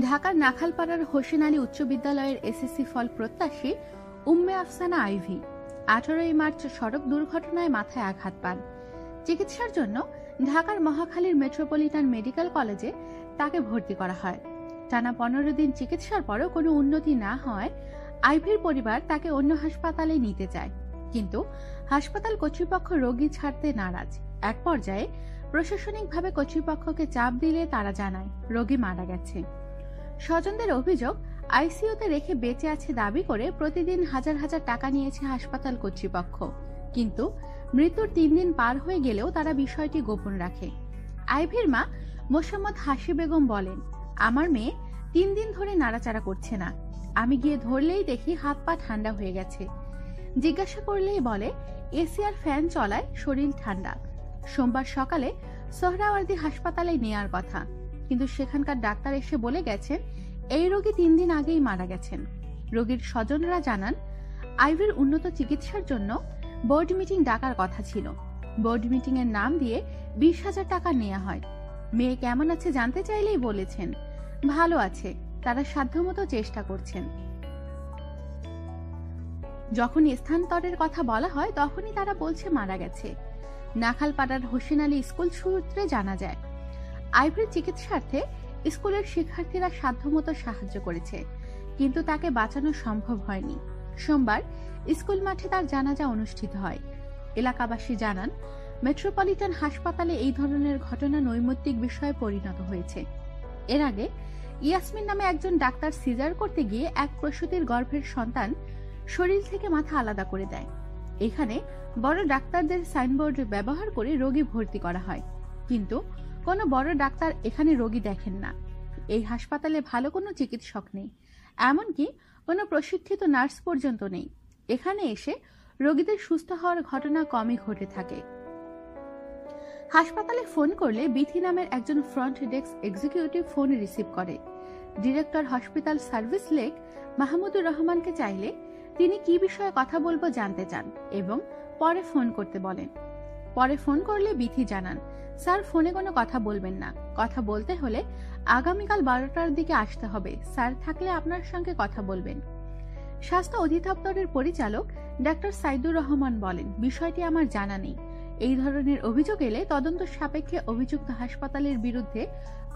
ঢাকার নাখালপাড়ার হোসেন আলী উচ্চ বিদ্যালয়ের এসএসসি ফল প্রত্যাশী উম্মে আফসানা আইভি। আঠারোই মার্চ সড়ক দুর্ঘটনায় মাথায় আঘাত পান। চিকিৎসার জন্য ঢাকার মহাখালীর মেট্রোপলিটন মেডিকেল কলেজে তাকে ভর্তি করা হয়। টানা পনেরো দিন চিকিৎসার পরও কোনো উন্নতি না হওয়ায় আইভির পরিবার তাকে অন্য হাসপাতালে নিতে চায়। কিন্তু হাসপাতাল কর্তৃপক্ষ রোগী ছাড়তে নারাজ। এক পর্যায়ে প্রশাসনিকভাবে কর্তৃপক্ষকে চাপ দিলে তারা জানায়, রোগী মারা গেছে। স্বজনদের অভিযোগ, আইসিইউতে রেখে বেঁচে আছে দাবি করে প্রতিদিন হাজার হাজার টাকা নিয়েছে হাসপাতাল কর্তৃপক্ষ। কিন্তু মৃত্যুর তিন দিন পার হয়ে গেলেও তারা বিষয়টি গোপন রাখে। আইভির মা মোসাম্মদ হাসি বেগম বলেন, আমার মেয়ে তিন দিন ধরে নাড়াচাড়া করছে না। আমি গিয়ে ধরলেই দেখি হাত পা ঠান্ডা হয়ে গেছে। জিজ্ঞাসা করলেই বলে এসি আর ফ্যান চলায় শরীর ঠান্ডা। সোমবার সকালে সোহরাওয়ার্দী হাসপাতালে নেয়ার কথা। কিন্তু সেখানকার ডাক্তার এসে বলে গেছেন, এই রোগী তিন দিন আগেই মারা গেছেন। রোগীর স্বজনরা জানান, আইভির উন্নত চিকিৎসার জন্য বোর্ড মিটিং ডাকার কথা ছিল। বোর্ড মিটিং এর নাম দিয়ে বিশ হাজার টাকা নেওয়া হয়। মেয়ে কেমন আছে জানতে চাইলেই বলেছেন, ভালো আছে, তারা সাধ্যমতো চেষ্টা করছেন। যখন স্থানান্তরের কথা বলা হয়, তখনই তারা বলছে মারা গেছে। নাখালপাড়ার হোসেন আলী স্কুল সূত্রে জানা যায় আইভরির চিকিৎসার্থে স্কুলের শিক্ষার্থীরা সাধ্যমতো সাহায্য করেছে, কিন্তু তাকে বাঁচানো সম্ভব হয়নি। সোমবার স্কুল মাঠে তার জানাজা অনুষ্ঠিত হয়। এলাকাবাসী জানান, মেট্রোপলিটন হাসপাতালে এই ধরনের ঘটনা নৈমিত্তিক বিষয়ে পরিণত হয়েছে। এর আগে ইয়াসমিন নামে একজন ডাক্তার সিজার করতে গিয়ে এক প্রসূতির গর্ভের সন্তান শরীর থেকে মাথা আলাদা করে দেয়। এখানে বড় ডাক্তারদের সাইনবোর্ড ব্যবহার করে রোগী ভর্তি করা হয়। কিন্তু কোনো বড় ডাক্তার এখানে রোগী দেখেন না। এই হাসপাতালে ভালো কোনো চিকিৎসক নেই। এমনকি কোনো প্রশিক্ষিত নার্স পর্যন্ত নেই। এখানে এসে রোগীদের সুস্থ হওয়ার ঘটনা কমই ঘটে থাকে। হাসপাতালে ফোন করলে বিথি নামের একজন front desk executive phone receive করে। ডিরেক্টর হসপিটাল সার্ভিস লেক মাহমুদুর রহমানকে চাইলে তিনি কি বিষয়ে কথা বলব জানতে চান এবং পরে ফোন করতে বলেন। পরে ফোন করলে বিথি জানান স্যার, ফোনে কোনো কথা বলবেন না। কথা বলতে হলে আগামীকাল বারোটার দিকে আসতে হবে। স্যার থাকলে আপনার সঙ্গে কথা বলবেন। স্বাস্থ্য অধিদপ্তরের পরিচালক ডাক্তার সাইদুর রহমান বলেন, বিষয়টি আমার জানা নেই। এই ধরনের অভিযোগ এলে তদন্ত সাপেক্ষে অভিযুক্ত হাসপাতালের বিরুদ্ধে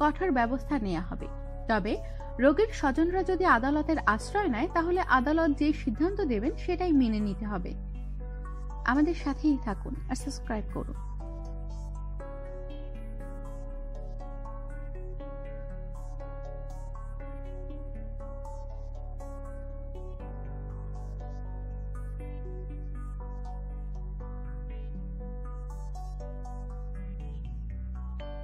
কঠোর ব্যবস্থা নেওয়া হবে। তবে রোগীর স্বজনরা যদি আদালতের আশ্রয় নেয়, তাহলে আদালত যে সিদ্ধান্ত দেবেন, সেটাই মেনে নিতে হবে। আমাদের সাথেই থাকুন আর সাবস্ক্রাইব করুন।